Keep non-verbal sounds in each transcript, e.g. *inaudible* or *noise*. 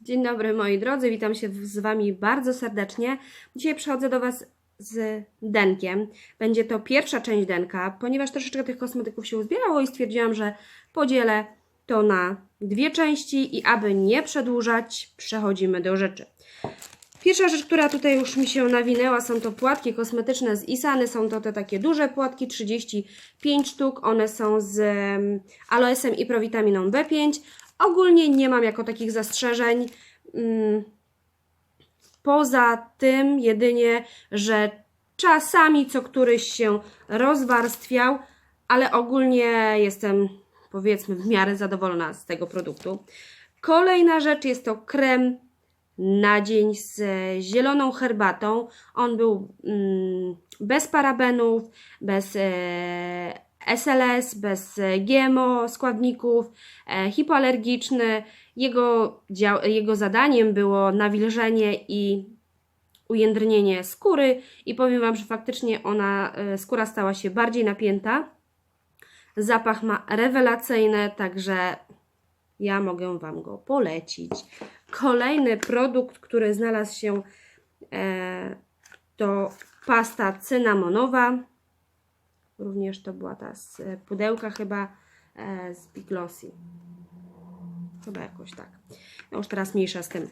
Dzień dobry moi drodzy, witam się z Wami bardzo serdecznie. Dzisiaj przychodzę do Was z denkiem. Będzie to pierwsza część denka, ponieważ troszeczkę tych kosmetyków się uzbierało i stwierdziłam, że podzielę to na dwie części i aby nie przedłużać, przechodzimy do rzeczy. Pierwsza rzecz, która tutaj już mi się nawinęła, są to płatki kosmetyczne z Isany. Są to te takie duże płatki, 35 sztuk. One są z em, aloesem i prowitaminą B5. Ogólnie nie mam jako takich zastrzeżeń. Mm, Poza tym jedynie, że czasami co któryś się rozwarstwiał, ale ogólnie jestem powiedzmy w miarę zadowolona z tego produktu. Kolejna rzecz jest to krem na dzień z zieloną herbatą. On był mm, bez parabenów, bez e, SLS, bez e, GMO składników, e, hipoalergiczny. Jego, jego zadaniem było nawilżenie i ujędrnienie skóry i powiem Wam, że faktycznie ona, e, skóra stała się bardziej napięta. Zapach ma rewelacyjny, także ja mogę Wam go polecić. Kolejny produkt, który znalazł się, to pasta cynamonowa. Również to była ta z pudełka chyba e, z Big Glossy. Chyba jakoś tak. No już teraz mniejsza z tym.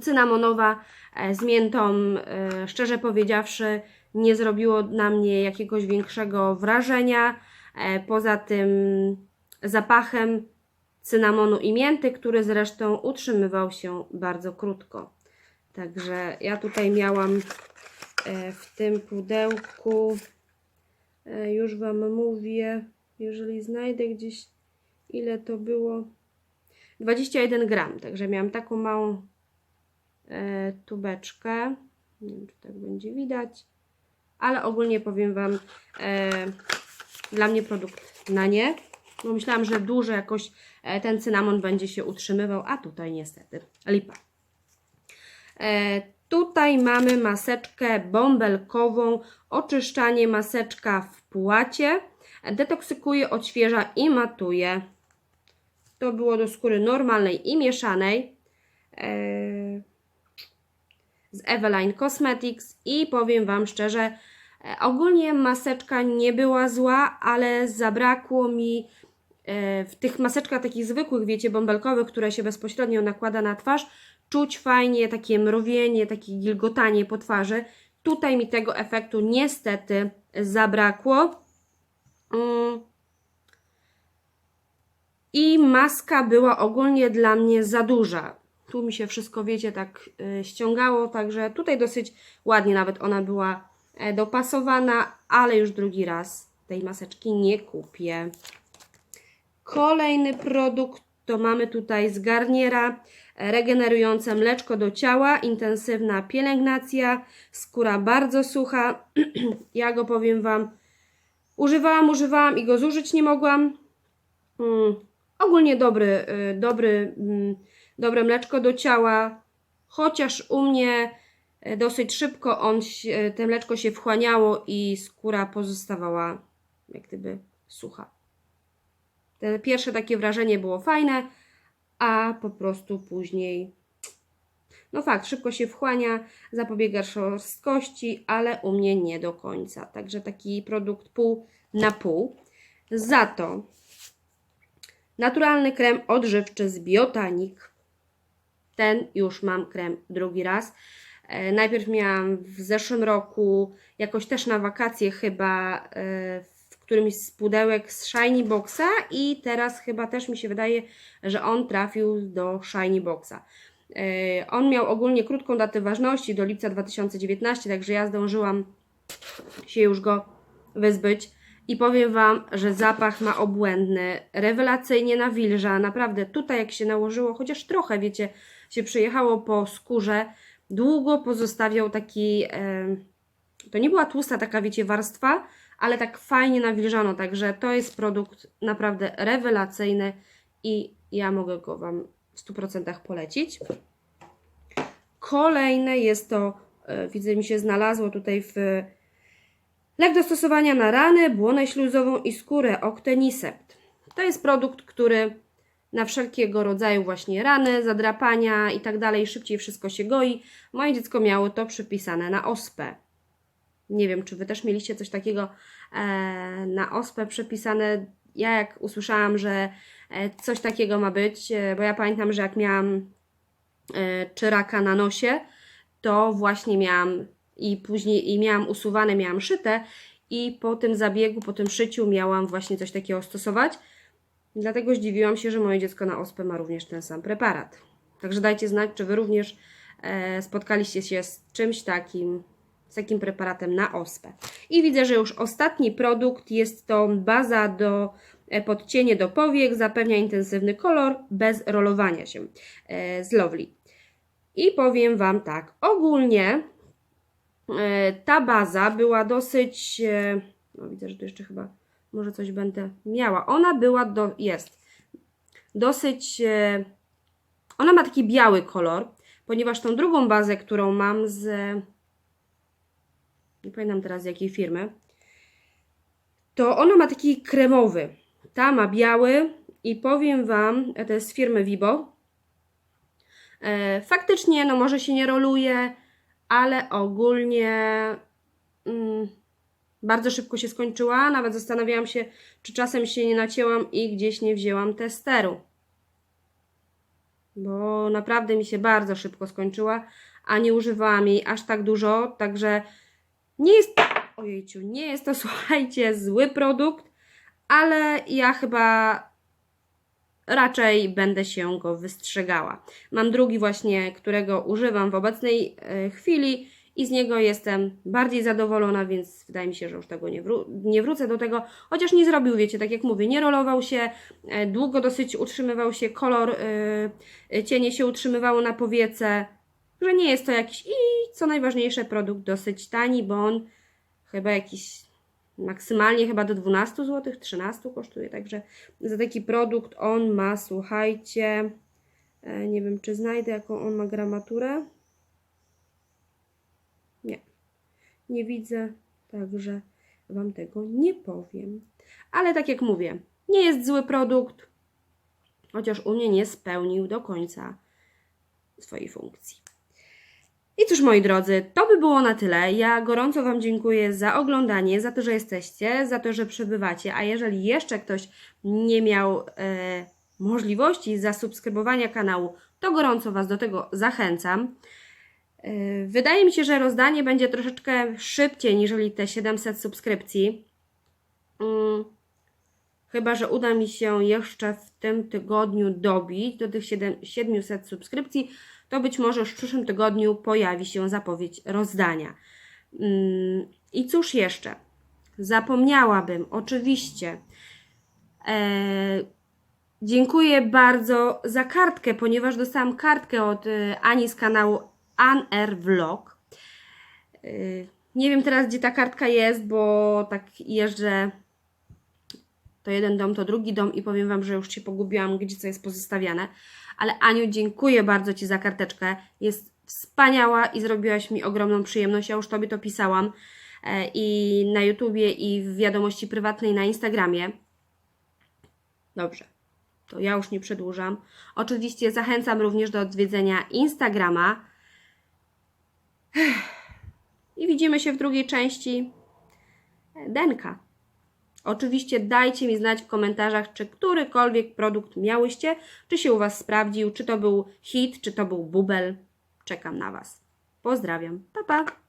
Cynamonowa e, z miętą, e, szczerze powiedziawszy, nie zrobiło na mnie jakiegoś większego wrażenia. E, Poza tym zapachem cynamonu i mięty, który zresztą utrzymywał się bardzo krótko. Także ja tutaj miałam e, w tym pudełku, e, już Wam mówię, jeżeli znajdę gdzieś ile to było, 21 gram, także miałam taką małą e, tubeczkę, nie wiem czy tak będzie widać, ale ogólnie powiem Wam, e, dla mnie produkt na nie, bo myślałam, że dużo jakoś e, ten cynamon będzie się utrzymywał, a tutaj niestety lipa. Tutaj mamy maseczkę bąbelkową, oczyszczanie maseczka w płacie, detoksykuje, odświeża i matuje. To było do skóry normalnej i mieszanej. E, z Eveline Cosmetics i powiem Wam szczerze, e, ogólnie maseczka nie była zła, ale zabrakło mi e, w tych maseczkach takich zwykłych, wiecie, bąbelkowych, które się bezpośrednio nakłada na twarz, czuć fajnie takie mrowienie, takie gilgotanie po twarzy. Tutaj mi tego efektu niestety zabrakło. Mm. I maska była ogólnie dla mnie za duża. Tu mi się wszystko, wiecie, tak y, ściągało, także tutaj dosyć ładnie nawet ona była e, dopasowana, ale już drugi raz tej maseczki nie kupię. Kolejny produkt to mamy tutaj z Garniera regenerujące mleczko do ciała, intensywna pielęgnacja, skóra bardzo sucha. *clears throat* ja go powiem Wam, używałam, używałam i go zużyć nie mogłam. Mm, ogólnie dobry, y, dobry, mm, dobre mleczko do ciała, chociaż u mnie e, dosyć szybko on, się- te mleczko się wchłaniało i skóra pozostawała jak gdyby sucha. Te pierwsze takie wrażenie było fajne, a po prostu później no fakt, szybko się wchłania, zapobiega szorstkości, ale u mnie nie do końca. Także taki produkt pół na pół. Za to naturalny krem odżywczy z Biotanik. Ten już mam krem drugi raz. E, najpierw miałam w zeszłym roku, jakoś też na wakacje chyba, e, w którymś z pudełek z Shiny Boxa i teraz chyba też mi się wydaje, że on trafił do Shiny Boxa. E, On miał ogólnie krótką datę ważności do lipca 2019, także ja zdążyłam się już go wyzbyć. I powiem Wam, że zapach ma obłędny, rewelacyjnie nawilża. Naprawdę tutaj jak się nałożyło, chociaż trochę, wiecie, się przejechało po skórze, długo pozostawiał taki, e, to nie była tłusta taka, wiecie, warstwa, ale tak fajnie nawilżano. Także to jest produkt naprawdę rewelacyjny i ja mogę go Wam w 100% polecić. Kolejne jest to, e, widzę mi się znalazło tutaj w lek do stosowania na rany, błonę śluzową i skórę Octenisept. To jest produkt, który na wszelkiego rodzaju właśnie rany, zadrapania i tak dalej, szybciej wszystko się goi. Moje dziecko miało to przypisane na ospę. Nie wiem, czy Wy też mieliście coś takiego e, na ospę przepisane. Ja jak usłyszałam, że e, coś takiego ma być, e, bo ja pamiętam, że jak miałam czy raka na nosie, to właśnie miałam i później i miałam usuwane, miałam szyte i po tym zabiegu, po tym szyciu miałam właśnie coś takiego stosować. Dlatego zdziwiłam się, że moje dziecko na ospę ma również ten sam preparat. Także dajcie znać, czy Wy również spotkaliście się z czymś takim, z takim preparatem na ospę. I widzę, że już ostatni produkt jest to baza do e, podcienie do powiek, zapewnia intensywny kolor bez rolowania się e, z Lovely. I powiem Wam tak, ogólnie e, ta baza była dosyć, no widzę, że tu jeszcze chyba może coś będę miała. Ona była, do, jest dosyć, ona ma taki biały kolor, ponieważ tą drugą bazę, którą mam z, nie pamiętam teraz z jakiej firmy, to ona ma taki kremowy. Ta ma biały i powiem Wam, to jest z firmy Vibo. E, faktycznie, no może się nie roluje, ale ogólnie mm, bardzo szybko się skończyła. Nawet zastanawiałam się, czy czasem się nie nacięłam i gdzieś nie wzięłam testeru. Bo naprawdę mi się bardzo szybko skończyła, a nie używałam jej aż tak dużo, także nie jest, ojejciu, nie jest to, *laughs* słuchajcie, zły produkt, ale ja chyba raczej będę się go wystrzegała. Mam drugi właśnie, którego używam w obecnej e, chwili i z niego jestem bardziej zadowolona, więc wydaje mi się, że już tego nie, wró- nie wrócę do tego, chociaż nie zrobił, wiecie, tak jak mówię, nie rolował się, e, długo dosyć utrzymywał się kolor, e, cienie się utrzymywało na powiece, że nie jest to jakiś i co najważniejsze produkt dosyć tani, bo on chyba jakiś maksymalnie chyba do 12 zł, 13 kosztuje, także za taki produkt on ma, słuchajcie, e, nie wiem czy znajdę jaką on ma gramaturę. Nie, nie widzę, także Wam tego nie powiem. Ale tak jak mówię, nie jest zły produkt, chociaż u mnie nie spełnił do końca swojej funkcji. I cóż, moi drodzy, to by było na tyle. Ja gorąco Wam dziękuję za oglądanie, za to, że jesteście, za to, że przebywacie. A jeżeli jeszcze ktoś nie miał e, możliwości zasubskrybowania kanału, to gorąco Was do tego zachęcam. E, wydaje mi się, że rozdanie będzie troszeczkę szybciej niż te 700 subskrypcji. Mm, Chyba, że uda mi się jeszcze w tym tygodniu dobić do tych 7 700 subskrypcji, to być może już w przyszłym tygodniu pojawi się zapowiedź rozdania. Mm, I cóż jeszcze? Zapomniałabym, oczywiście. E, dziękuję bardzo za kartkę, ponieważ dostałam kartkę od e, Ani z kanału Aner Vlog. E, nie wiem teraz, gdzie ta kartka jest, bo tak jeżdżę to jeden dom, to drugi dom i powiem Wam, że już się pogubiłam, gdzie co jest pozostawiane. Ale Aniu, dziękuję bardzo Ci za karteczkę. Jest wspaniała i zrobiłaś mi ogromną przyjemność. Ja już Tobie to pisałam e, i na YouTubie i w wiadomości prywatnej na Instagramie. Dobrze, to ja już nie przedłużam. Oczywiście zachęcam również do odwiedzenia Instagrama. I widzimy się w drugiej części Denka. Oczywiście dajcie mi znać w komentarzach, czy którykolwiek produkt miałyście, czy się u Was sprawdził, czy to był hit, czy to był bubel. Czekam na Was. Pozdrawiam. Pa, pa.